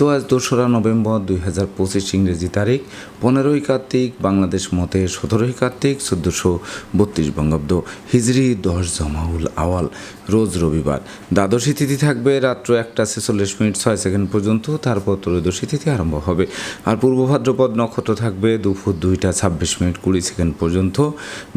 তো আজ দোসরা নভেম্বর দুই হাজার পঁচিশ ইংরেজি তারিখ, পনেরোই কার্তিক, বাংলাদেশ মতে সতেরোই কার্তিক, চোদ্দোশো বত্রিশ বঙ্গাব্দ হিজরি দশ জমাউল আওয়াল, রোজ রবিবার। দ্বাদশী তিথি থাকবে রাত্র একটা ছেচল্লিশ মিনিট ছয় সেকেন্ড পর্যন্ত, তারপর ত্রয়োদশী তিথি আরম্ভ হবে। আর পূর্ব ভাদ্রপদ নক্ষত্র থাকবে দুপুর দুইটা ছাব্বিশ মিনিট কুড়ি সেকেন্ড পর্যন্ত,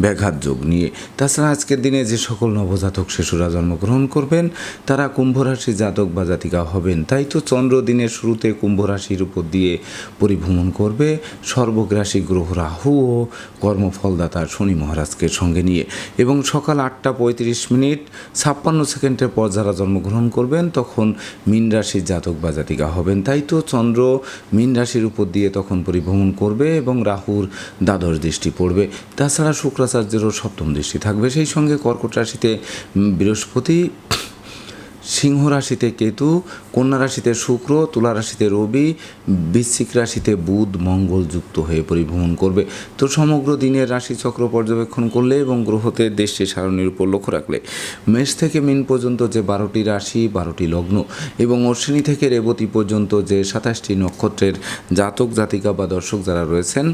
ব্যাঘাত যোগ নিয়ে। তাছাড়া আজকের দিনে যে সকল নবজাতক শিশুরা জন্মগ্রহণ করবেন, তারা কুম্ভ রাশি জাতক বা জাতিকা হবেন, তাই তো চন্দ্র দিনের শুরুতে কুম্ভ রাশির উপর দিয়ে পরিভ্রমণ করবে। সর্বগ্রাসী গ্রহ রাহু ও কর্মফলদাতা শনি মহারাজকে সঙ্গে নিয়ে। এবং সকাল আটটা পঁয়ত্রিশ মিনিট ছাপ্পান্ন সেকেন্ডের পর যারা জন্মগ্রহণ করবেন, তখন মীন রাশির জাতক বা জাতিকা হবেন। তাই তো চন্দ্র মীন রাশির উপর দিয়ে তখন পরিভ্রমণ করবে এবং রাহুর দ্বাদশ দৃষ্টি পড়বে। তাছাড়া শুক্রাচার্যেরও সপ্তম দৃষ্টি থাকবে। সেই সঙ্গে কর্কট রাশিতে বৃহস্পতি, সিংহ রাশিতে কেতু কন্যা রাশিতে শুক্র, তুলা রাশিতে রবি, বৃশ্চিক রাশিতে বুধ মঙ্গল যুক্ত হয়ে পরিভ্রমণ করবে। তো সমগ্র দিনের রাশিচক্র পর্যবেক্ষণ করলে এবং গ্রহতে দেশটি সারণীর উপর লক্ষ্য রাখলে মেষ থেকে মিন পর্যন্ত যে বারোটি রাশি, বারোটি লগ্ন এবং অশ্বিনী থেকে রেবতী পর্যন্ত যে সাতাশটি নক্ষত্রের জাতক, জাতিকা বা দর্শক যারা রয়েছেন,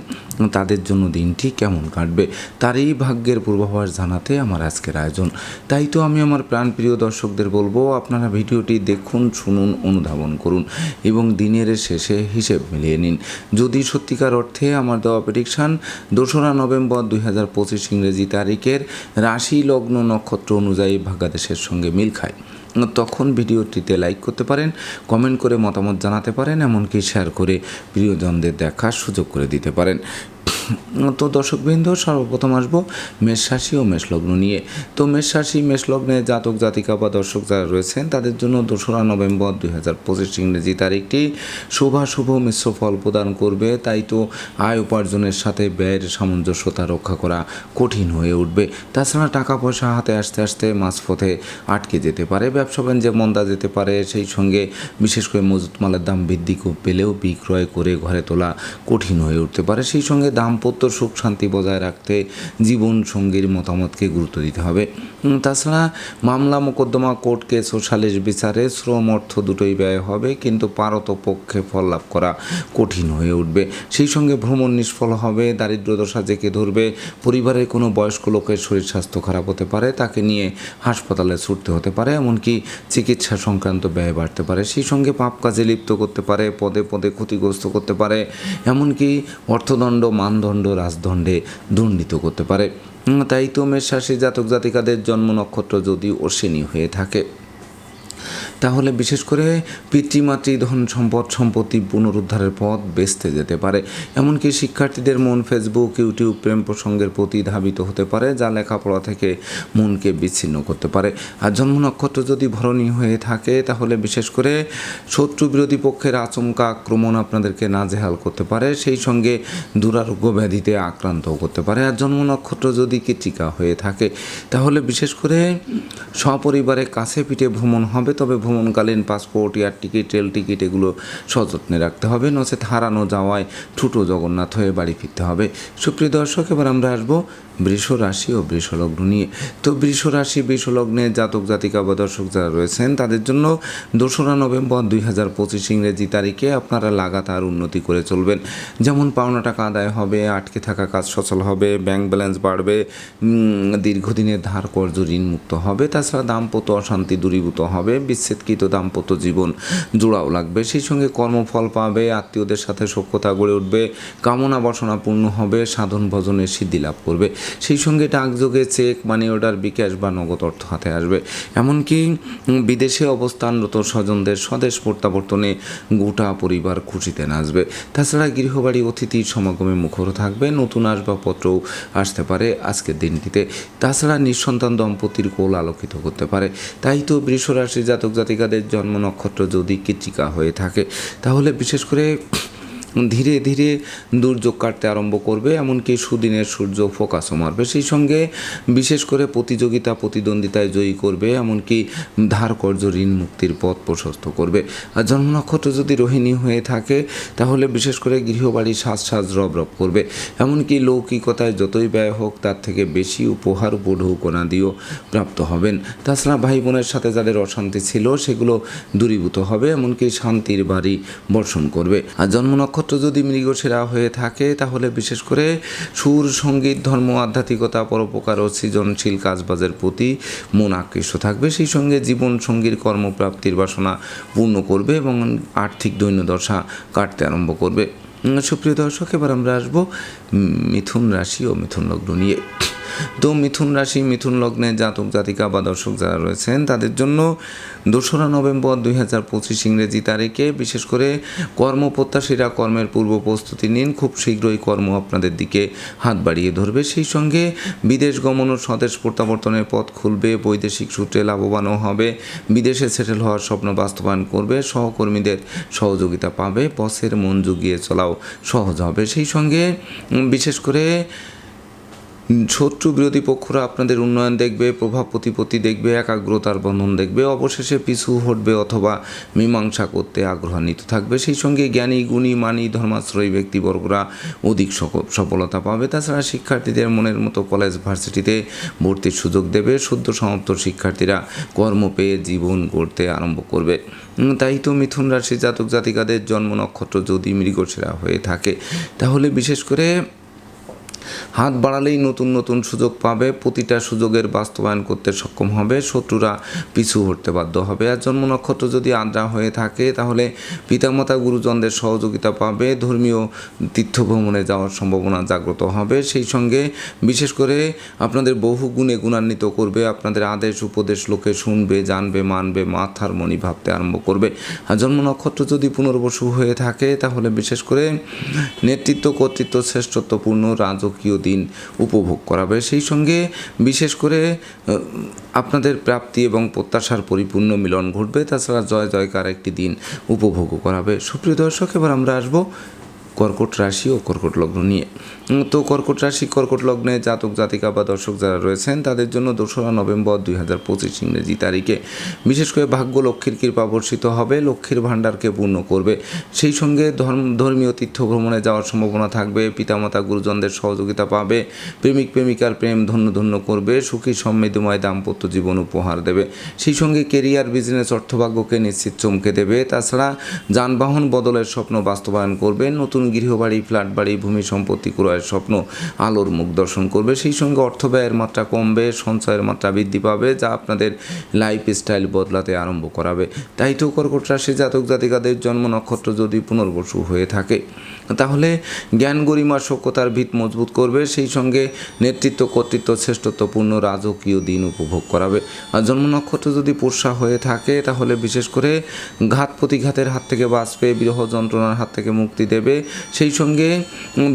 তাদের জন্য দিনটি কেমন কাটবে তারই ভাগ্যের পূর্বাভাস জানাতে আমার আজকের আয়োজন। তাই তো আমি আমার প্রাণপ্রিয় দর্শকদের বলব, আপনারা ভিডিওটি দেখুন, শুনুন অনুধাবন করুন এবং দিনের শেষে হিসেব মিলিয়ে নিন। যদি সত্যিকার অর্থে আমার দেওয়া প্রেডিকশান দোসরা নভেম্বর দুই হাজার পঁচিশ ইংরেজি তারিখের রাশি লগ্ন নক্ষত্র অনুযায়ী ভাগ্যাদেশের সঙ্গে মিল খায়। তখন ভিডিওটিতে লাইক করতে পারেন কমেন্ট করে মতামত জানাতে পারেন, এমনকি শেয়ার করে প্রিয়জনদের দেখার সুযোগ করে দিতে পারেন। তো দর্শকবৃন্দ, সর্বপ্রথম আসব মেষ রাশি ও মেষলগ্ন নিয়ে। তো মেষ রাশি মেষলগ্নে জাতক, জাতিকা বা দর্শক যারা রয়েছেন, তাদের জন্য দোসরা নভেম্বর দুই হাজার পঁচিশ ইংরেজি তারিখটি শুভাশুভ মিশ্র ফল প্রদান করবে। তাই তো আয় উপার্জনের সাথে ব্যয়ের সামঞ্জস্যতা রক্ষা করা কঠিন হয়ে উঠবে। তাছাড়া টাকা পয়সা হাতে আসতে আসতে মাঝপথে আটকে যেতে পারে। ব্যবসা বাণিজ্যে মন্দা যেতে পারে। সেই সঙ্গে বিশেষ করে মজুত মালের দাম বৃদ্ধি পেলেও বিক্রয় করে ঘরে তোলা কঠিন হয়ে উঠতে পারে। সেই সঙ্গে দাম্পত্য সুখ শান্তি বজায় রাখতে জীবন সঙ্গীর মতামতকে গুরুত্ব দিতে হবে। তাছাড়া মামলা, মোকদ্দমা, কোর্ট কেস ও বিচারে শ্রম অর্থ দুটোই ব্যয় হবে, কিন্তু পারত পক্ষে ফল লাভ করা কঠিন হয়ে উঠবে। সেই সঙ্গে ভ্রমণ নিষ্ফল হবে, দারিদ্র দশা জেঁকে ধরবে, পরিবারের কোনো বয়স্ক লোকের শরীর স্বাস্থ্য খারাপ হতে পারে, তাকে নিয়ে হাসপাতালে ছুটতে হতে পারে, এমনকি চিকিৎসা সংক্রান্ত ব্যয় বাড়তে পারে। সেই সঙ্গে পাপ কাজে লিপ্ত করতে পারে, পদে পদে ক্ষতিগ্রস্ত করতে পারে, এমনকি অর্থদণ্ড মানদণ্ড, রাজদণ্ডে দণ্ডিত করতে পারে। তাই তো মেষ রাশি জাতক জাতিকাদের জন্ম নক্ষত্র যদি অশ্বিনী হয়ে থাকে। তাহলে বিশেষ করে পিতৃমাতৃ ধন সম্পদ, সম্পত্তি পুনরুদ্ধারের পথ বেচতে যেতে পারে। এমনকি শিক্ষার্থীদের মন ফেসবুক ইউটিউব প্রেম প্রসঙ্গের প্রতি ধাবিত হতে পারে, যা লেখাপড়া থেকে মনকে বিচ্ছিন্ন করতে পারে। আর জন্ম নক্ষত্র যদি ভরণী হয়ে থাকে, তাহলে বিশেষ করে শত্রু বিরোধী পক্ষের আচমকা আক্রমণ আপনাদেরকে নাজেহাল করতে পারে, সেই সঙ্গে দুরারোগ্য ব্যাধিতে আক্রান্তও করতে পারে। আর জন্ম নক্ষত্র যদি কৃতিকা হয়ে থাকে, তাহলে বিশেষ করে সপরিবারে কাছে পিঠে ভ্রমণ হবে তবে ভ্রমণকালীন passport, air ticket, rail ticket এগুলো সযত্নে রাখতে হবে। নচেত হারানো যাওয়ায় ঠুটো জগন্নাথ হয়ে বাড়ি ফিরতে হবে। সুপ্রিয় দর্শক, এবার আমরা আসব বৃষ রাশি ও বৃষলগ্ন নিয়ে। তো বৃষ রাশি বৃষলগ্নে জাতক, জাতিকা বা দর্শক যারা রয়েছেন, তাদের জন্য দোসরা নভেম্বর দুই হাজার পঁচিশ ইংরেজি তারিখে আপনারা লাগাতার উন্নতি করে চলবেন। যেমন পাওনা টাকা আদায় হবে, আটকে থাকা কাজ সচল হবে, ব্যাংক ব্যালেন্স বাড়বে দীর্ঘদিনের ধার কর্য ঋণ মুক্ত হবে, তাছাড়া দাম্পত্য অশান্তি দূরীভূত হবে, বিচ্ছেদকৃত দাম্পত্য জীবন জোড়াও লাগবে। সেই সঙ্গে কর্মফল পাবে, আত্মীয়দের সাথে সখ্যতা গড়ে উঠবে, কামনা বাসনা পূর্ণ হবে, সাধন ভজনের সিদ্ধি লাভ করবে। সেই সঙ্গে ডাকযোগে চেক মানি অর্ডার বিকাশ বা নগদ অর্থ হাতে আসবে। এমনকি বিদেশে অবস্থানরত স্বজনদের স্বদেশ প্রত্যাবর্তনে গোটা পরিবার খুশিতে নাচবে। তাছাড়া গৃহবাড়ি অতিথির সমাগমে মুখর থাকবে, নতুন আসবাবপত্রও আসতে পারে আজকের দিনটিতে। তাছাড়া নিঃসন্তান দম্পতির কোল আলোকিত করতে পারে। তাই তো বৃষরাশি জাতক জাতিকাদের জন্ম নক্ষত্র যদি কৃতিকা হয়ে থাকে, তাহলে বিশেষ করে ধীরে ধীরে দুর্যোগ কাটতে আরম্ভ করবে, এমনকি সুদিনের সূর্য ফোকাসও মারবে। সেই সঙ্গে বিশেষ করে প্রতিযোগিতা, প্রতিদ্বন্দ্বিতায় জয়ী করবে, এমনকি ধার কর্য ঋণ মুক্তির পথ প্রশস্ত করবে। আর জন্ম নক্ষত্র যদি রোহিণী হয়ে থাকে, তাহলে বিশেষ করে গৃহবাড়ি সাজ সাজ রব রব করবে। এমনকি লৌকিকতায় যতই ব্যয় হোক, তার থেকে বেশি উপহার উপঢৌকনা দিয়েও প্রাপ্ত হবেন। তাছাড়া ভাই বোনের সাথে যাদের অশান্তি ছিল, সেগুলো দূরীভূত হবে, এমনকি শান্তির বাড়ি বর্ষণ করবে। আর জন্ম নক্ষত্র যদি মৃগশিরা হয়ে থাকে, তাহলে বিশেষ করে সুর, সংগীত, ধর্ম, আধ্যাত্মিকতা, পরোপকার ও সৃজনশীল কাজবাজের প্রতি মন আকৃষ্ট থাকবে। সেই সঙ্গে জীবন সঙ্গীর কর্মপ্রাপ্তির বাসনা পূর্ণ করবে এবং আর্থিক দৈন্যদশা কাটতে আরম্ভ করবে। সুপ্রিয় দর্শক, এবার আমরা আসব মিথুন রাশি ও মিথুন লগ্ন নিয়ে। তো মিথুন রাশি, মিথুন লগ্নে জাতক, জাতিকা বা দর্শক যারা রয়েছেন, তাদের জন্য দোসরা নভেম্বর দুই হাজার পঁচিশ ইংরেজি তারিখে বিশেষ করে কর্মপ্রত্যাশীরা কর্মের পূর্ব প্রস্তুতি নিন। খুব শীঘ্রই কর্ম আপনাদের দিকে হাত বাড়িয়ে ধরবে। সেই সঙ্গে বিদেশ গমন ও স্বদেশ প্রত্যাবর্তনের পথ খুলবে। বৈদেশিক সূত্রে লাভবানও হবে। বিদেশে সেটেল হওয়ার স্বপ্ন বাস্তবায়ন করবে। সহকর্মীদের সহযোগিতা পাবে। বসের মন জুগিয়ে চলাও সহজ হবে। সেই সঙ্গে বিশেষ করে শত্রু বিরোধী পক্ষরা আপনাদের উন্নয়ন দেখবে, প্রভাব প্রতিপত্তি দেখবে, একাগ্রতার বন্ধন দেখবে, অবশেষে পিছু হটবে অথবা মীমাংসা করতে আগ্রহান্বিত থাকবে। সেই সঙ্গে জ্ঞানী, গুণী, মানি, ধর্মাশ্রয়ী ব্যক্তিবর্গরা অধিক সফলতা পাবে। তাছাড়া শিক্ষার্থীদের মনের মতো কলেজ, ভার্সিটিতে ভর্তির সুযোগ দেবে। সদ্য সমাপ্ত শিক্ষার্থীরা কর্ম পেয়ে জীবন গড়তে আরম্ভ করবে। তাই তো মিথুন রাশি জাতক জাতিকাদের জন্ম নক্ষত্র যদি মৃগশিরা হয়ে থাকে, তাহলে বিশেষ করে হাত বাড়ালেই নতুন নতুন সুযোগ পাবে, প্রতিটা সুযোগের বাস্তবায়ন করতে সক্ষম হবে, শত্রুরা পিছু হটতে বাধ্য হবে। আর জন্ম নক্ষত্র যদি আদ্রা হয়ে থাকে, তাহলে পিতামাতা গুরুজনদের সহযোগিতা পাবে, ধর্মীয় তীর্থ ভ্রমণে যাওয়ার সম্ভাবনা জাগ্রত হবে। সেই সঙ্গে বিশেষ করে আপনাদের বহু গুণে গুণান্বিত করবে, আপনাদের আদেশ, উপদেশ, লোকে শুনবে, জানবে, মানবে মাথার মনি ভাবতে আরম্ভ করবে। আর জন্ম নক্ষত্র যদি পুনর্বসু হয়ে থাকে, তাহলে বিশেষ করে নেতৃত্ব, কর্তৃত্ব, শ্রেষ্ঠত্বপূর্ণ, রাজকীয় দিন উপভোগ করাবে। সেই সঙ্গে বিশেষ করে আপনাদের প্রাপ্তি এবং প্রত্যাশার পরিপূর্ণ মিলন ঘটবে। তাছাড়া জয় জয়কার একটি দিন উপভোগ করাবে। সুপ্রিয় দর্শক, এবার আমরা আসব কর্কট রাশি ও কর্কট লগ্ন নিয়ে। তো কর্কট রাশি, কর্কট লগ্নে জাতক, জাতিকা বা দর্শক যারা রয়েছেন, তাদের জন্য দোসরা নভেম্বর দুই হাজার পঁচিশ ইংরেজি তারিখে বিশেষ করে ভাগ্য লক্ষ্মীর কৃপা বর্ষিত হবে, লক্ষ্মীর ভাণ্ডারকে পূর্ণ করবে। সেই সঙ্গে ধর্ম, ধর্মীয় তীর্থ ভ্রমণে যাওয়ার সম্ভাবনা থাকবে, পিতামাতা, গুরুজনদের সহযোগিতা পাবে, প্রেমিক, প্রেমিকার প্রেম ধন্য ধন্য করবে, সুখী, সমৃদ্ধময় দাম্পত্য জীবন উপহার দেবে। সেই সঙ্গে কেরিয়ার, বিজনেস, অর্থভাগ্যকে নিশ্চিত চমকে দেবে। তাছাড়া যানবাহন বদলের স্বপ্ন বাস্তবায়ন করবে। নতুন গৃহবাড়ি ফ্ল্যাট বাড়ি ভূমি সম্পত্তি ক্রয়ের স্বপ্ন আলোর মুখ দর্শন করবে। সেই সঙ্গে অর্থ ব্যয়ের মাত্রা কমবে, সঞ্চয়ের মাত্রা বৃদ্ধি পাবে, যা আপনাদের লাইফ স্টাইল বদলাতে আরম্ভ করাবে। তাই তো কর্কট রাশি জাতক জাতিকাদের জন্ম নক্ষত্র যদি পুনর্বসু হয়ে থাকে, তাহলে জ্ঞান গরিমা সভ্যতার ভিত মজবুত করবে, সেই সঙ্গে নেতৃত্ব, কর্তৃত্ব, শ্রেষ্ঠত্বপূর্ণ রাজকীয় দিন উপভোগ করাবে। আর জন্ম নক্ষত্র যদি পোষা হয়ে থাকে, তাহলে বিশেষ করে ঘাত প্রতিঘাতের হাত থেকে বাঁচবে, বিরহ যন্ত্রণার হাত থেকে মুক্তি দেবে সেই সঙ্গে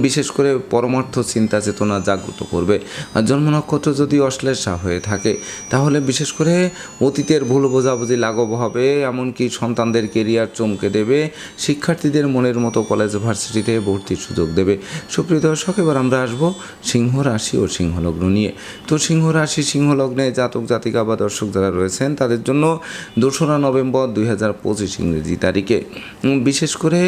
বিশেষ করে পরমার্থ চিন্তা চেতনা জাগ্রত করবে। আর জন্ম নক্ষত্র যদি অশ্লেষা হয়ে থাকে, তাহলে বিশেষ করে অতীতের ভুল বোঝাবুঝি লাঘব হবে, এমনকি সন্তানদের কেরিয়ার চমকে দেবে, শিক্ষার্থীদের মনের মতো কলেজ ভার্সিটিতে ভর্তির সুযোগ দেবে। সুপ্রিয় দর্শক, এবার আমরা আসব সিংহ রাশি ও সিংহ লগ্ন নিয়ে। তো সিংহ রাশি, সিংহ লগ্নে জাতক, জাতিকা বা দর্শক যারা রয়েছেন, তাদের জন্য দোসরা নভেম্বর দুই হাজার পঁচিশ ইংরেজি তারিখে। বিশেষ করে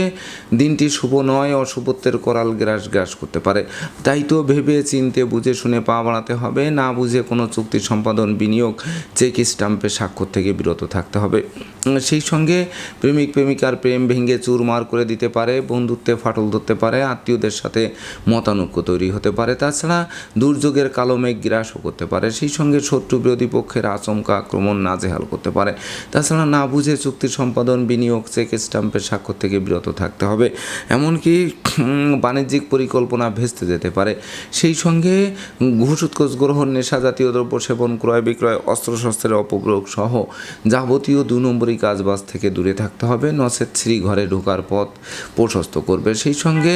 দিনটি শুভ নয় অশুভত্বের করাল গ্রাস গ্রাস করতে পারে। তাই তো ভেবে চিনতে বুঝে শুনে পা বাড়াতে হবে, না বুঝে কোনো চুক্তি সম্পাদন, বিনিয়োগ, চেক স্টাম্পে স্বাক্ষর থেকে বিরত থাকতে হবে। সেই সঙ্গে প্রেমিক, প্রেমিকার প্রেম ভেঙে চুরমার করে দিতে পারে, বন্ধুত্বে ফাটল ধরতে পারে, আত্মীয়দের সাথে মতানৈক্য তৈরি হতে পারে, তাছাড়া দুর্যোগের কালো মেঘ গ্রাসও করতে পারে। সেই সঙ্গে শত্রু বিরোধী পক্ষের আচমকা আক্রমণ নাজেহাল করতে পারে। তাছাড়া না বুঝে চুক্তি সম্পাদন, বিনিয়োগ, চেক স্টাম্পের স্বাক্ষর থেকে বিরত থাকতে হবে। এমনকি উম, বাণিজ্যিক পরিকল্পনা ভেস্তে যেতে পারে। সেই সঙ্গে ঘুষ উৎকোচ গ্রহণ নেশা জাতীয় দ্রব্য সেবন ক্রয় বিক্রয় অস্ত্রশস্ত্রের অপপ্রয়োগ সহ যাবতীয় দু নম্বরই কাজবাজ থেকে দূরে থাকতে হবে। নচেত শ্রী ঘরে ঢোকার পথ প্রশস্ত করবে। সেই সঙ্গে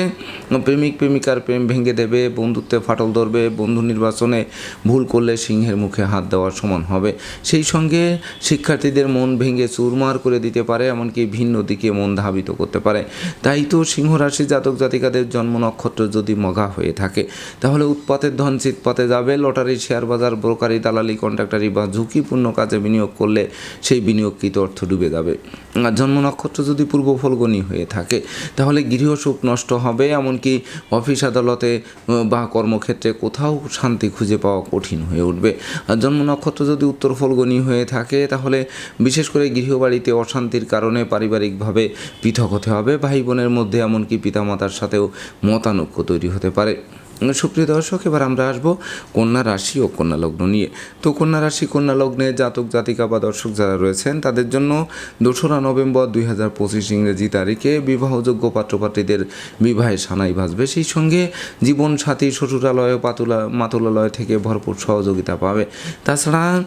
প্রেমিক প্রেমিকার প্রেম ভেঙে দেবে বন্ধুত্বে ফাটল ধরবে বন্ধু নির্বাচনে ভুল করলে সিংহের মুখে হাত দেওয়ার সমান হবে। সেই সঙ্গে শিক্ষার্থীদের মন ভেঙে চুরমার করে দিতে পারে এমনকি ভিন্ন দিকে মন ধাবিত করতে পারে। তাই তো সিংহ রাশি রাশি জাতক জাতিকাদের জন্ম নক্ষত্র যদি মগা হয়ে থাকে, তাহলে উৎপাতের ধন চিৎপাতে যাবে। লটারি, শেয়ার বাজার, ব্রোকারি, দালালি, কন্ট্রাক্টারি বা ঝুঁকিপূর্ণ কাজে বিনিয়োগ করলে সেই বিনিয়োগকৃত অর্থ ডুবে যাবে। আর জন্ম নক্ষত্র যদি পূর্ব ফলগণী হয়ে থাকে, তাহলে গৃহসুখ নষ্ট হবে। এমনকি অফিস আদালতে বা কর্মক্ষেত্রে কোথাও শান্তি খুঁজে পাওয়া কঠিন হয়ে উঠবে। আর জন্ম নক্ষত্র যদি উত্তর ফলগণী হয়ে থাকে, তাহলে বিশেষ করে গৃহবাড়িতে অশান্তির কারণে পারিবারিকভাবে পৃথক হতে হবে। ভাই বোনের মধ্যে এমনকি পিতামাতার সাথেও মতানৈক্য তৈরি হতে পারে। সুপ্রিয় দর্শক, এবার আমরা আসব কন্যা রাশি ও কন্যা লগ্ন নিয়ে। তো কন্যা রাশি, কন্যা লগ্নে জাতক, জাতিকা বা দর্শক যারা রয়েছেন, তাদের জন্য দোসরা নভেম্বর দুই হাজার পঁচিশ ইংরেজি তারিখে বিবাহযোগ্য পাত্রপাত্রীদের বিবাহে সানাই ভাসবে। সেই সঙ্গে জীবন সাথী শ্বশুরালয়, পাতুলা, মাতুলালয় থেকে ভরপুর সহযোগিতা পাবে। তাছাড়া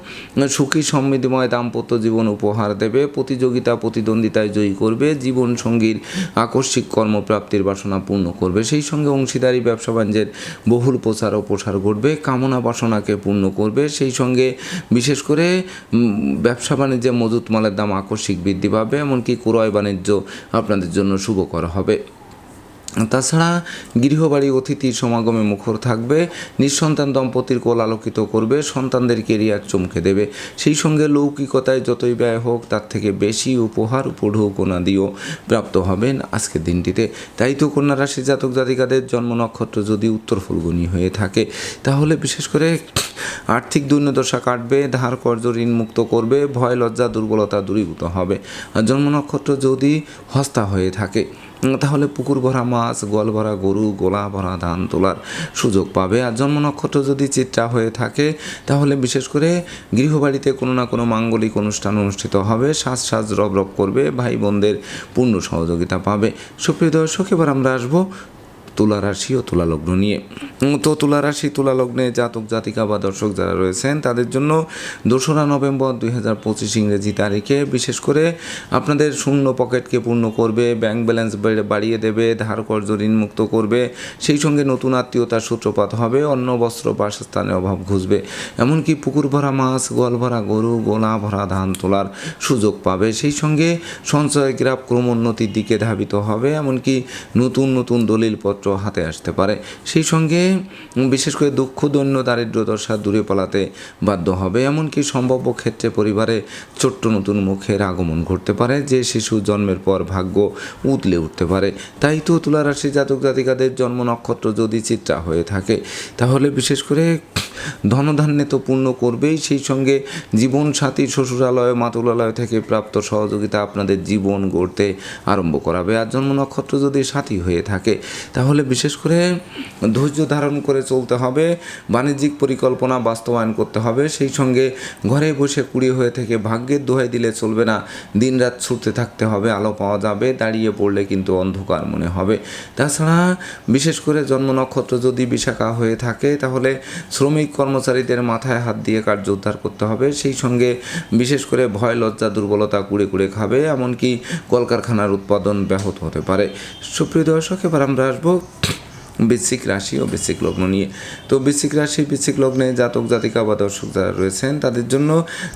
সুখী, সমৃদ্ধিময়, দাম্পত্য জীবন উপহার দেবে। প্রতিযোগিতা, প্রতিদ্বন্দ্বিতায় জয়ী করবে। জীবন সঙ্গীর আকস্মিক কর্মপ্রাপ্তির বাসনা পূর্ণ করবে। সেই সঙ্গে অংশীদারি, ব্যবসা বাণিজ্যের বহুল প্রচার ও প্রসার ঘটবে, কামনা বাসনাকে পূর্ণ করবে। সেই সঙ্গে বিশেষ করে ব্যবসা বাণিজ্যে মজুত মালের দাম আকস্মিক বৃদ্ধি পাবে, এমনকি ক্রয় বাণিজ্য আপনাদের জন্য শুভকর হবে। তাছাড়া গৃহবাড়ি অতিথির সমাগমে মুখর থাকবে, নিঃসন্তান দম্পতির কোল আলোকিত করবে, সন্তানদের কেরিয়ার চমকে দেবে। সেই সঙ্গে লৌকিকতায় যতই ব্যয় হোক, তার থেকে বেশি উপহার উপঢৌ দিয়েও প্রাপ্ত হবেন আজকের দিনটিতে। তাই তো কন্যা রাশি জাতক জাতিকাদের জন্ম নক্ষত্র যদি উত্তর ফুলগুনি হয়ে থাকে, তাহলে বিশেষ করে আর্থিক দুর্নদশা কাটবে, ধার কর্য ঋণ মুক্ত করবে, ভয়, লজ্জা, দুর্বলতা দূরীভূত হবে। আর জন্ম নক্ষত্র যদি হস্তা হয়ে থাকে তাহলে পুকুর ভরা মাছ, গোয়াল ভরা গরু, গোলা ভরা ধান তোলার সুযোগ পাবে। আর জন্ম নক্ষত্র যদি চিত্রা হয়ে থাকে, তাহলে বিশেষ করে গৃহবাড়িতে কোনো না কোনো মাঙ্গলিক অনুষ্ঠান অনুষ্ঠিত হবে। সাজ সাজ রব রব করবে, ভাই বোনদের পূর্ণ সহযোগিতা পাবে। সুপ্রিয় দর্শক, এবার আমরা আসব তুলা রাশি ও তুলা লগ্ন নিয়ে। তো তুলা রাশি, তুলা লগ্নে জাতক, জাতিকা বা দর্শক যারা রয়েছেন, তাদের জন্য দোসরা নভেম্বর দুই হাজার পঁচিশ ইংরেজি তারিখে বিশেষ করে আপনাদের শূন্য পকেটকে পূর্ণ করবে ব্যাংক ব্যালেন্স বেড়ে- বাড়িয়ে দেবে, ধার কর্য ঋণ মুক্ত করবে, সেই সঙ্গে নতুন আত্মীয়তার সূত্রপাত হবে, অন্ন, বস্ত্র বাসস্থানের অভাব ঘুষবে। এমনকি পুকুর ভরা মাছ, গোয়াল ভরা গরু গোলা ভরা ধান তোলার সুযোগ পাবে। সেই সঙ্গে সঞ্চয় গ্রাফ ক্রমোন্নতির দিকে ধাবিত হবে। এমনকি নতুন নতুন দলিলপত্র হাতে আসতে পারে। সেই সঙ্গে বিশেষ করে দুঃখ, দৈন্য দারিদ্র দশা দূরে পালাতে বাধ্য হবে। এমনকি সম্ভাব্য ক্ষেত্রে পরিবারে ছোট্ট নতুন মুখের আগমন ঘটতে পারে, যে শিশু জন্মের পর ভাগ্য উতলে উঠতে পারে। তাই তো তুলা রাশি জাতক জাতিকাদের জন্ম নক্ষত্র যদি চিত্রা হয়ে থাকে, তাহলে বিশেষ করে ধনধান্যে তো পূর্ণ করবেই। সেই সঙ্গে জীবন সাথী শ্বশুরালয়, মাতুলালয় থেকে প্রাপ্ত সহযোগিতা আপনাদের জীবন গড়তে আরম্ভ করাবে। আর জন্ম নক্ষত্র যদি সাথী হয়ে থাকে, তাহলে বিশেষ করে ধৈর্য ধারণ করে চলতে হবে, বাণিজ্যিক পরিকল্পনা বাস্তবায়ন করতে হবে, সেই সঙ্গে ঘরে বসে কুড়ি হয়ে থেকে ভাগ্যের দোহাই দিলে চলবে না, দিনরাত ছুটতে থাকতে হবে, আলো পাওয়া যাবে, দাঁড়িয়ে পড়লে কিন্তু অন্ধকার মনে হবে। তাছাড়া বিশেষ করে জন্ম নক্ষত্র যদি বিশাখা হয়ে থাকে, তাহলে শ্রমিক কর্মচারীদের মাথায় হাত দিয়ে কার্য উদ্ধার করতে হবে, সেই সঙ্গে বিশেষ করে ভয়, লজ্জা, দুর্বলতা কুড়ে কুড়ে খাবে, এমনকি কলকারখানার উৎপাদন ব্যাহত হতে পারে। সুপ্রিয় দর্শক, এবার আমরা আসব বৃশ্চিক রাশি ও বৃশ্চিক লগ্ন নিয়ে। তো বৃশ্চিক রাশি, বৃশ্চিক লগ্নে জাতক, জাতিকা বা দর্শক যারা রয়েছেন, তাদের জন্য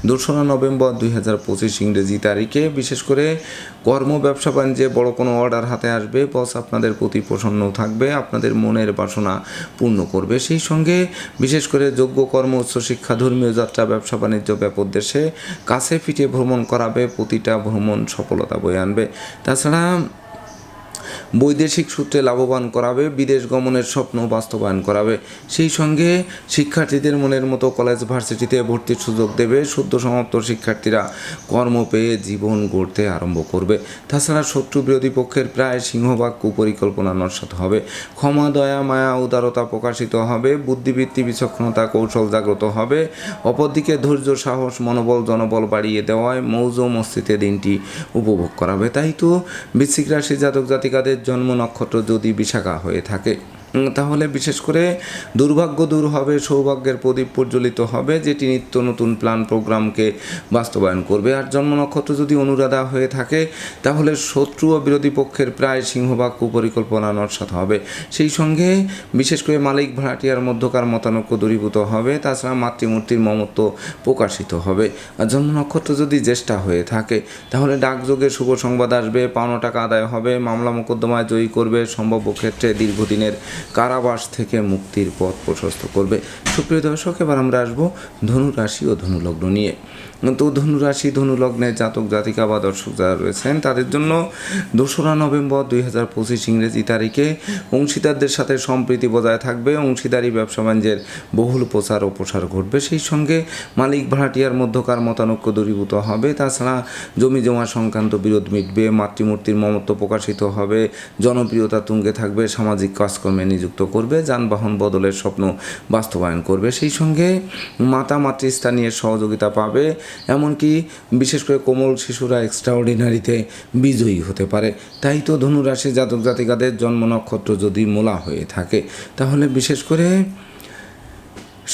দোসরা নভেম্বর দুই হাজার পঁচিশ ইংরেজি তারিখে। বিশেষ করে কর্ম, ব্যবসা, বাণিজ্যে বড় কোনো অর্ডার হাতে আসবে। বস, আপনাদের প্রতি প্রসন্ন থাকবে, আপনাদের মনের বাসনা পূর্ণ করবে। সেই সঙ্গে বিশেষ করে যোগ্য কর্ম উচ্চশিক্ষা ধর্মীয় যাত্রা, ব্যবসা, বাণিজ্য ব্যাপোদ্দেশ্যে কাছে পিঠে ভ্রমণ করাবে, প্রতিটা ভ্রমণ সফলতা বয়ে আনবে। তাছাড়া বৈদেশিক সূত্রে লাভবান করাবে, বিদেশ গমনের স্বপ্ন বাস্তবায়ন করাবে। সেই সঙ্গে শিক্ষার্থীদের মনের মতো কলেজ ভার্সিটিতে ভর্তির সুযোগ দেবে। সদ্য সমাপ্ত শিক্ষার্থীরা কর্ম পেয়ে জীবন গড়তে আরম্ভ করবে। তাছাড়া শত্রু বিরোধী পক্ষের প্রায় সিংহভাগ কুপরিকল্পনা নস্বাত হবে। ক্ষমা, দয়া, মায়া, উদারতা প্রকাশিত হবে। বুদ্ধিবৃত্তি, বিচক্ষণতা, কৌশল জাগ্রত হবে। অপরদিকে ধৈর্য, সাহস, মনোবল, জনবল বাড়িয়ে দেওয়ায় মৌজ মস্তিতে দিনটি উপভোগ করাবে। তাই তো, বৃশ্চিক রাশি জাতক জাতিকাদের জন্ম নক্ষত্র যদি বিশাখা হয়ে থাকে তাহলে বিশেষ করে দুর্ভাগ্য দূর হবে, সৌভাগ্যের প্রদীপ প্রজ্বলিত হবে, যেটি নিত্য নতুন প্ল্যান প্রোগ্রামকে বাস্তবায়ন করবে। আর জন্ম নক্ষত্র যদি অনুরাধা হয়ে থাকে, তাহলে শত্রু ও বিরোধী পক্ষের প্রায় সিংহভাগ কুপরিকল্পনা নস্বাত হবে। সেই সঙ্গে বিশেষ করে মালিক ভাড়াটিয়ার মধ্যকার মতানৈক্য দূরীভূত হবে, তাছাড়া মাতৃমূর্তির মমত্ব প্রকাশিত হবে। আর জন্ম নক্ষত্র যদি জ্যেষ্ঠা হয়ে থাকে, তাহলে ডাকযোগে শুভ সংবাদ আসবে, পাওনা টাকা আদায় হবে, মামলা মোকদ্দমায় জয়ী করবে, সম্ভাব্য ক্ষেত্রে দীর্ঘদিনের কারাবাস থেকে মুক্তির পথ প্রশস্ত করবে। সুপ্রিয় দর্শক, এবার আমরা আসব ধনু রাশি ও ধনুলগ্ন নিয়ে। তো ধনু রাশি ধনু লগ্নের জাতক, জাতিকা বা দর্শক যারা রয়েছেন, তাদের জন্য দোসরা নভেম্বর দুই হাজার পঁচিশ ইংরেজি তারিখে অংশীদারদের সাথে সম্প্রীতি বজায় থাকবে। অংশীদারি ব্যবসা বাণিজ্যের বহুল প্রচার ও প্রসার ঘটবে। সেই সঙ্গে মালিক ভাড়াটিয়ার মধ্যকার মতানৈক্য দূরীভূত হবে। তাছাড়া জমি জমা সংক্রান্ত বিরোধ মিটবে, মাতৃমূর্তির মমত্ব প্রকাশিত হবে, জনপ্রিয়তা তুঙ্গে থাকবে, সামাজিক কাজকর্মে নিযুক্ত করবে, যানবাহন বদলের স্বপ্ন বাস্তবায়ন করবে। সেই সঙ্গে মাতা মাতৃস্থানীয় সহযোগিতা পাবে। এমনকি বিশেষ করে কোমল শিশুরা এক্সট্রাঅর্ডিনারিতে বিজয়ী হতে পারে। তাই তো ধনুরাশি জাতক জাতিকাদের জন্ম নক্ষত্র যদি মোলা হয়ে থাকে, তাহলে বিশেষ করে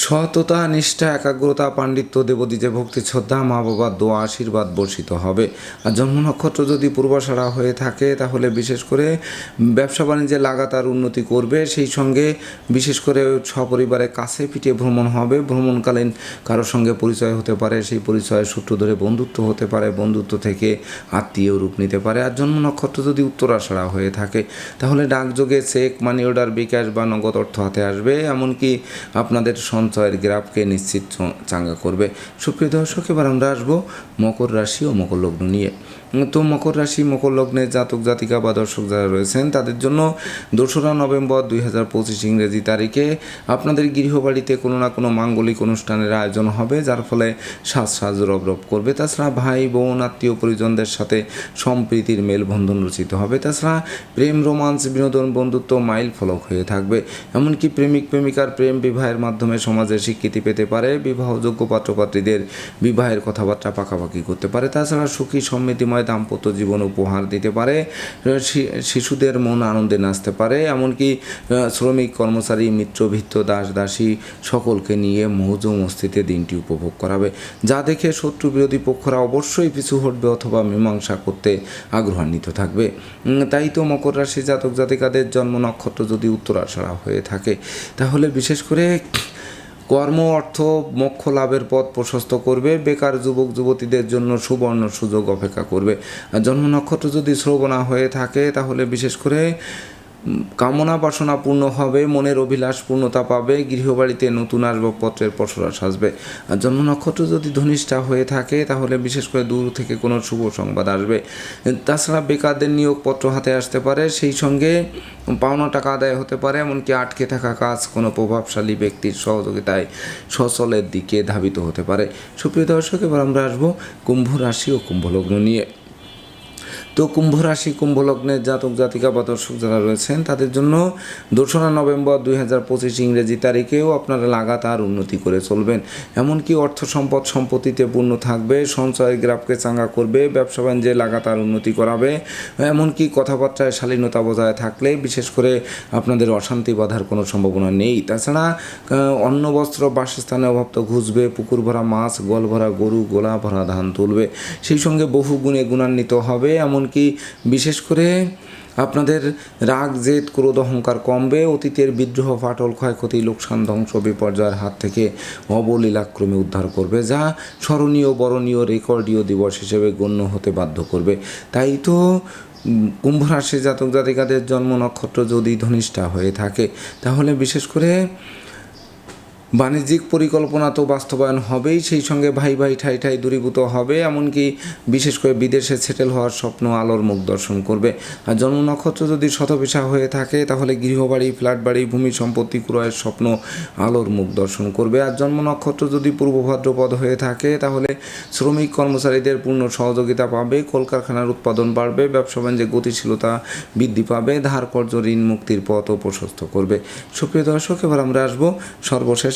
সততা, নিষ্ঠা, একাগ্রতা, পাণ্ডিত্য দেবদীজে ভক্তি, শ্রদ্ধা, মা বাবার দোয়া, আশীর্বাদ বর্ষিত হবে। আর জন্ম নক্ষত্র যদি পূর্বাশারা হয়ে থাকে, তাহলে বিশেষ করে ব্যবসা বাণিজ্যে লাগাতার উন্নতি করবে। সেই সঙ্গে বিশেষ করে সপরিবারে কাছে পিঠে ভ্রমণ হবে। ভ্রমণকালীন কারোর সঙ্গে পরিচয় হতে পারে, সেই পরিচয়ের সূত্র ধরে বন্ধুত্ব হতে পারে, বন্ধুত্ব থেকে আত্মীয় রূপ নিতে পারে। আর জন্ম নক্ষত্র যদি উত্তরাশারা হয়ে থাকে, তাহলে ডাকযোগে চেক, মানি অর্ডার, বিকাশ বা নগদ অর্থ হাতে আসবে। এমনকি আপনাদের সঞ্চয়ের গ্রাফকে নিশ্চিত চাঙ্গা করবে। সুপ্রিয় দর্শক, এবার আমরা আসব মকর রাশি ও মকর লগ্ন নিয়ে। তো মকর রাশি, মকর লগ্নের জাতক, জাতিকা বা দর্শক যারা রয়েছেন, তাদের জন্য দোসরা নভেম্বর দুই হাজার পঁচিশ ইংরেজি তারিখে আপনাদের গৃহবাড়িতে কোনো না কোনো মাঙ্গলিক অনুষ্ঠানের আয়োজন হবে, যার ফলে সাজ সাজ রব রব করবে। তাছাড়া ভাই, বোন, আত্মীয় পরিজনদের সাথে সম্প্রীতির মেলবন্ধন রচিত হবে। তাছাড়া প্রেম, রোমান্স, বিনোদন, বন্ধুত্ব মাইল ফলক হয়ে থাকবে। এমনকি প্রেমিক, প্রেমিকার প্রেম বিবাহের মাধ্যমে সমাজে স্বীকৃতি পেতে পারে বিবাহযোগ্য পাত্রপাত্রীদের বিবাহের কথাবার্তা পাকাপাকি করতে পারে। তাছাড়া সুখী, সমৃদ্ধিময় দাম্পত্য জীবন উপহার দিতে পারে শিশুদের মন আনন্দে নাচতে পারে, এমনকি শ্রমিক, কর্মচারী মিত্রভিত্ত দাস, দাসী সকলকে নিয়ে মৌজ মস্তিতে দিনটি উপভোগ করাবে। যা দেখে শত্রু বিরোধী পক্ষরা অবশ্যই পিছু হটবে অথবা মীমাংসা করতে আগ্রহান্বিত থাকবে। তাই তো মকর রাশি জাতক জাতিকাদের জন্ম নক্ষত্র যদি উত্তরাষাঢ়া হয়ে থাকে, তাহলে বিশেষ করে কর্ম, অর্থ, মোক্ষ লাভের পথ প্রশস্ত করবে। বেকার যুবক, যুবতীদের জন্য সুবর্ণ সুযোগ অপেক্ষা করবে। জন্ম নক্ষত্র যদি শ্রবণা হয়ে থাকে, তাহলে বিশেষ করে কামনা বাসনা পূর্ণ হবে, মনের অভিলাষ পূর্ণতা পাবে, গৃহবাড়িতে নতুন আসবাবপত্রের পসরা সাজবে আর জন্ম নক্ষত্র যদি ধনিষ্ঠা হয়ে থাকে, তাহলে বিশেষ করে দূর থেকে কোনো শুভ সংবাদ আসবে। তাছাড়া বেকারদের নিয়োগপত্র হাতে আসতে পারে, সেই সঙ্গে পাওনা টাকা আদায় হতে পারে, এমনকি আটকে থাকা কাজ কোনো প্রভাবশালী ব্যক্তির সহযোগিতায় সচলের দিকে ধাবিত হতে পারে। সুপ্রিয় দর্শক, এবার আমরা আসব কুম্ভ রাশি ও কুম্ভ লগ্ন নিয়ে। তো কুম্ভ রাশি কুম্ভ লগ্নের জাতক, জাতিকা বা দর্শক যারা রয়েছেন, তাদের জন্য দোসরা নভেম্বর দুই হাজার পঁচিশ ইংরেজি তারিখেও আপনারা লাগাতার উন্নতি করে চলবেন। এমনকি অর্থ সম্পদ সম্পত্তিতে পূর্ণ থাকবে, সঞ্চয় গ্রাফকে চাঙ্গা করবে, ব্যবসা বাণিজ্যে লাগাতার উন্নতি করাবে, এমনকি কথাবার্তায় শালীনতা বজায় থাকলে বিশেষ করে আপনাদের অশান্তি বাধার কোনো সম্ভাবনা নেই। তাছাড়া অন্ন, বস্ত্র, বাসস্থানে অভাব তো ঘুষবে, পুকুর ভরা মাছ গোল ভরা গরু গোলা ভরা ধান তুলবে। সেই সঙ্গে বহু গুণে গুণান্বিত হবে এমনকি বিশেষ করে আপনাদের রাগ, জেদ, ক্রোধ, অহংকার কমবে, অতীতের বিদ্রোহ, ফাটল, ক্ষয়ক্ষতি, লোকসান, ধ্বংস, বিপর্যয়ের হাত থেকে অবলীলাক্রমে উদ্ধার করবে, যা স্মরণীয়, বরণীয়, রেকর্ডীয় দিবস হিসেবে গণ্য হতে বাধ্য করবে। তাই তো কুম্ভ রাশি জাতক জাতিকাদের জন্ম নক্ষত্র যদি ধনিষ্ঠা হয়ে থাকে, তাহলে বিশেষ করে বাণিজ্যিক পরিকল্পনা তো বাস্তবায়ন হবেই, সেই সঙ্গে ভাই ভাই ঠাই ঠাই দূরীভূত হবে, এমনকি বিশেষ করে বিদেশে সেটেল হওয়ার স্বপ্ন আলোর মুখ দর্শন করবে। আর জন্ম নক্ষত্র যদি শতপিসা হয়ে থাকে, তাহলে গৃহবাড়ি ফ্ল্যাট বাড়ি ভূমি সম্পত্তি ক্রয়ের স্বপ্ন আলোর মুখ দর্শন করবে। আর জন্ম নক্ষত্র যদি পূর্ব ভাদ্রপদ হয়ে থাকে, তাহলে শ্রমিক কর্মচারীদের পূর্ণ সহযোগিতা পাবে, কলকারখানার উৎপাদন বাড়বে, ব্যবসা বাণিজ্যে গতিশীলতা বৃদ্ধি পাবে ধার কর্য ঋণ মুক্তির পথও প্রশস্ত করবে। সুপ্রিয় দর্শক, এবার আমরা আসব সর্বশেষ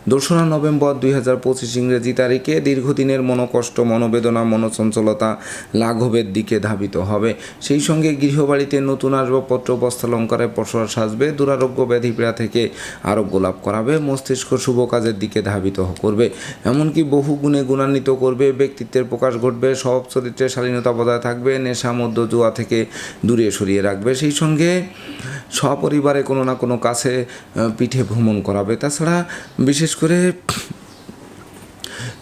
দোসরা নভেম্বর দুই হাজার পঁচিশ ইংরেজি তারিখে দীর্ঘদিনের মনোকষ্ট, মনোবেদনা, মনোচঞ্চলতা লাঘবের দিকে ধাবিত হবে। সেই সঙ্গে গৃহবাড়িতে নতুন আসবাবপত্র বস্ত্রালঙ্কারে পসরা সাজবে, দুরারোগ্য ব্যাধি পীড়া থেকে আরোগ্য লাভ করাবে, মস্তিষ্ক শুভ কাজের দিকে ধাবিত করবে। এমনকি বহু গুণে গুণান্বিত করবে, ব্যক্তিত্বের প্রকাশ ঘটবে সব চরিত্রে শালীনতা বজায় থাকবে, নেশা মধ্য জুয়া থেকে দূরে সরিয়ে রাখবে। সেই সঙ্গে সপরিবারে কোনো না কোনো কাছে পিঠে ভ্রমণ করাবে। তাছাড়া বিশেষ করে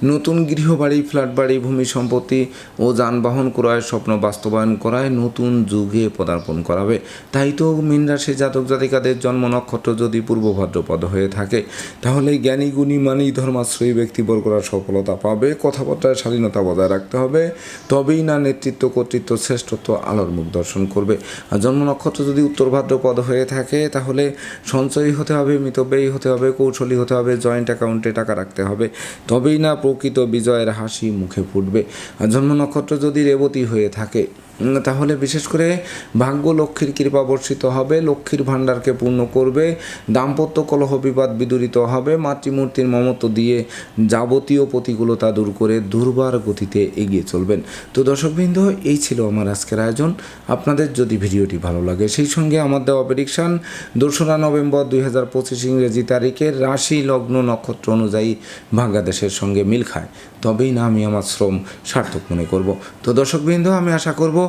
নতুন গৃহবাড়ি ফ্ল্যাট বাড়ি ভূমি সম্পত্তি ও যানবাহন ক্রয়ের স্বপ্ন বাস্তবায়ন করায় নতুন যুগে পদার্পণ করাবে। তাই তো মীন রাশি জাতক জাতিকাদের জন্ম নক্ষত্র যদি পূর্ব ভাদ্রপদ হয়ে থাকে, তাহলে জ্ঞানী, গুণী, মানি, ধর্মাশ্রয়ী ব্যক্তিবর্গরা সফলতা পাবে, কথাবার্তায় স্বাধীনতা বজায় রাখতে হবে, তবেই না নেতৃত্ব, কর্তৃত্ব, শ্রেষ্ঠত্ব, আলোর মুখ দর্শন করবে। আর জন্ম নক্ষত্র যদি উত্তর ভাদ্রপদ হয়ে থাকে, তাহলে সঞ্চয়ী হতে হবে, মিতব্যয়ী হতে হবে, কৌশলী হতে হবে, জয়েন্ট অ্যাকাউন্টে টাকা রাখতে হবে। তবেই না প্রকৃত বিজয়ের হাসি মুখে ফুটবে। জন্ম নক্ষত্র যদি রেবতী হয়ে থাকে তাহলে বিশেষ করে ভাগ্য লক্ষ্মীর কৃপা বর্ষিত হবে, লক্ষ্মীর ভাণ্ডারকে পূর্ণ করবে, দাম্পত্য কলহ বিবাদ বিদূরিত হবে, মাতৃমূর্তির মমত্ব দিয়ে যাবতীয় প্রতিকূলতা দূর করে দুর্বার গতিতে এগিয়ে চলবেন। তো দর্শকবৃন্দ, এই ছিল আমার আজকের আয়োজন। আপনাদের যদি ভিডিওটি ভালো লাগে, সেই সঙ্গে আমার দেওয়া প্রেডিকশান দোসরা নভেম্বর দুই হাজার পঁচিশ ইংরেজি তারিখের রাশি লগ্ন নক্ষত্র অনুযায়ী বাংলাদেশের সঙ্গে মিল খায়। তবেই না আমি আমার শ্রম সার্থক মনে করব। তো দর্শকবৃন্দ, আমি আশা করব